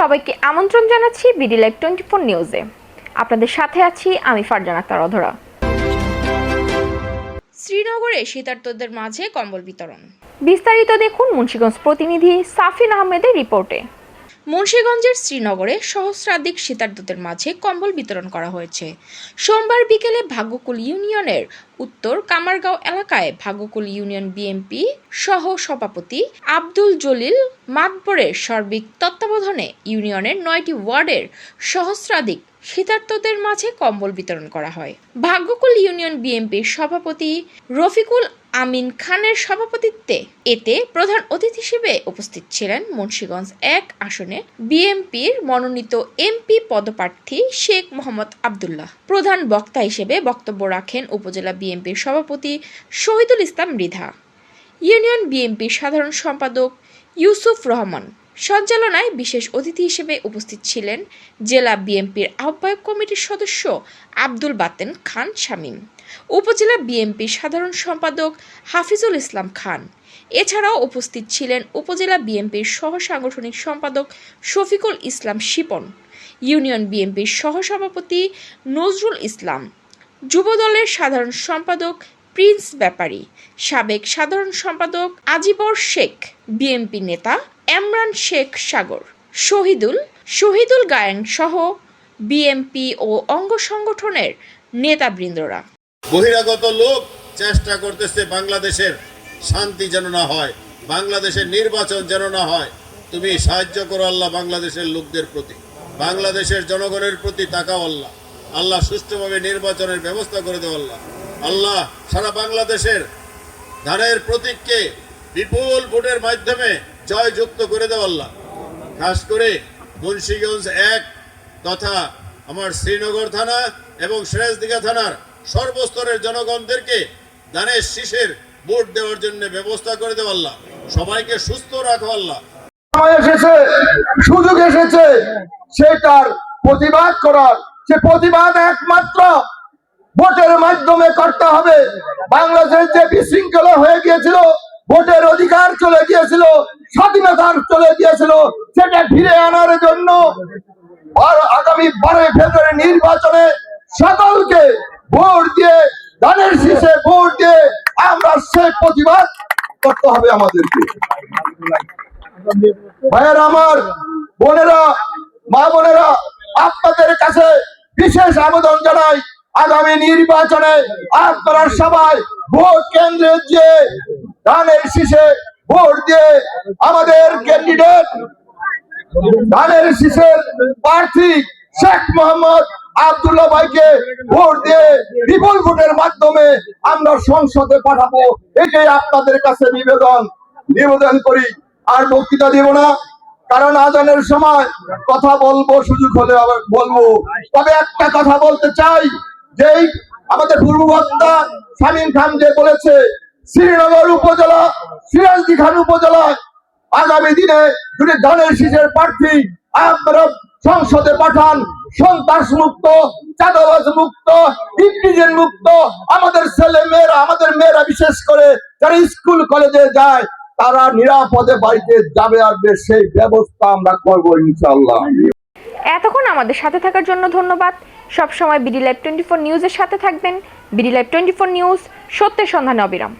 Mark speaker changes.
Speaker 1: সবাইকে আমন্ত্রণ জানাচ্ছি বিডি লাইভ টোয়েন্টি ফোর নিউজে। আপনাদের সাথে আছি আমি ফারজানা আক্তার অধরা।
Speaker 2: শ্রীনগরে শীতার্তদের মাঝে কম্বল বিতরণ।
Speaker 1: বিস্তারিত দেখুন মুন্সিগঞ্জ প্রতিনিধি সাফিন আহমেদের রিপোর্টে।
Speaker 2: মুন্সিগঞ্জের শ্রীনগরে সহস্রাধিক শীতার্তদের মাঝে কম্বল বিতরণ করা হয়েছে। সোমবার বিকেলে ভাগ্যকুল ইউনিয়নের উত্তর কামারগাঁও এলাকায় ভাগ্যকুল ইউনিয়ন বিএমপি সহ সভাপতি আব্দুল জলিল মাতবরের সার্বিক তত্ত্বাবধানে ইউনিয়নের নয়টি ওয়ার্ডের সহস্রাধিক শীতার্তদের মাঝে কম্বল বিতরণ করা হয়। ভাগ্যকুল ইউনিয়ন বিএনপির সভাপতি রফিকুল আমিন খানের সভাপতিত্বে এতে প্রধান অতিথি হিসেবে উপস্থিত ছিলেন মুন্সীগঞ্জ এক আসনে বিএমপির মনোনীত এমপি পদপ্রার্থী শেখ মোহাম্মদ আবদুল্লাহ। প্রধান বক্তা হিসেবে বক্তব্য রাখেন উপজেলা বিএনপির সভাপতি শহীদুল ইসলাম মৃধা ইউনিয়ন বিএনপির সাধারণ সম্পাদক ইউসুফ রহমান। সঞ্চালনায় বিশেষ অতিথি হিসেবে উপস্থিত ছিলেন জেলা বিএনপির আহ্বায়ক কমিটির সদস্য আব্দুল বাতেন খান শামীম, উপজেলা বিএনপির সাধারণ সম্পাদক হাফিজুল ইসলাম খান। এছাড়াও উপস্থিত ছিলেন উপজেলা বিএনপির সহ সাংগঠনিক সম্পাদক শফিকুল ইসলাম শিপন, ইউনিয়ন বিএনপির সহসভাপতি নজরুল ইসলাম, যুবদলের সাধারণ সম্পাদক প্রিন্স ব্যাপারী, সাবেক সাধারণ সম্পাদক আজিবর শেখ, বিএনপি নেতা এমরান শেখ সাগর, শহীদুল শহীদুল গায়েন সহ বিএমপি ও অঙ্গ সংগঠনের নেতাবৃন্দরা।
Speaker 3: বহিরাগত লোক চেষ্টা করতেছে বাংলাদেশের শান্তি যেন না হয়, বাংলাদেশের নির্বাচন যেন না হয়। তুমি সাহায্য করো আল্লাহ বাংলাদেশের লোকদের প্রতি, বাংলাদেশের জনগণের প্রতি তাকাও আল্লাহ। আল্লাহ সুষ্ঠুভাবে নির্বাচনের ব্যবস্থা করে দেও আল্লাহ। আল্লাহ সারা বাংলাদেশের ধানের প্রতীককে বিপুল ভোটের মাধ্যমে জয়যুক্ত করে দেও আল্লাহ। খাস করে মুন্সিগঞ্জ এক তথা আমার শ্রীনগর থানা এবং সিরাজদিঘা থানার সর্বস্তরের জনগণদেরকে দানের শীষের ভোট দেওয়ার জন্য ব্যবস্থা করে দেওয়া আল্লাহ। সবাইকে সুস্থ রাখো আল্লাহ।
Speaker 4: এসেছে, সুযোগ এসেছে সেটার প্রতিবাদ করার। সে প্রতিবাদ একমাত্র ভোটের মাধ্যমে করতে হবে। বাংলাদেশ যে বিশৃঙ্খলা হয়ে গিয়েছিল, ভোটের অধিকার চলে গিয়েছিল স্বাধীনতার চলে গিয়েছিল, সেটা ফিরে আনার জন্য। আগামী বারোই ফেব্রুয়ারি নির্বাচনে সকলকে ভোট দিয়ে, ধানের শীষে ভোট দিয়ে আমরা সে প্রতিবাদ করতে হবে আমাদেরকে। ভাইয়ের আমার বোনেরা, মা বোনেরা, আপনাদের কাছে বিশেষ আবেদন জানাই, আগামী নির্বাচনে আপনারা সবাই ভোট কেন্দ্রে যে ধানের শীষে ভোট দিয়ে আমাদের ক্যান্ডিডেট ধানের প্রার্থী শেখ মোহাম্মদ ভাইকে ভোট দিয়ে বিপুল ভোটের মাধ্যমে আমরা সংসদে পাঠাবো। এটাই আপনাদের কাছে নিবেদন। নিবেদন করি। আর বক্তৃতা দিব না, কারণ আজানের সময় কথা বলব, সুযোগ হলে আবার বলব। তবে একটা কথা বলতে চাই, যেই আমাদের পূর্ব বক্তা শামীম খান যে বলেছে শ্রীনগর উপজেলা সিরাজদি খান উপজেলা আগামী দিনে যদি ধানের শীষের প্রার্থী আপনারা সংসদে পাঠান। সন্ত্রাস মুক্ত চাঁদাবাজ মুক্ত ইন্টিজেন মুক্ত আমাদের ছেলে মেয়েরা, আমাদের মেয়েরা বিশেষ করে যারা স্কুল, কলেজে যায়, তারা নিরাপদে বাড়িতে যাবে আসবে, সেই ব্যবস্থা আমরা করব ইনশাল্লাহ
Speaker 1: এতক্ষণ আমাদের সাথে থাকার জন্য ধন্যবাদ। সবসময় বিডি লাইভ টোয়েন্টি ফোর নিউজের সাথে থাকবেন। BD live twenty four news সত্যের সন্ধানে অবিরাম।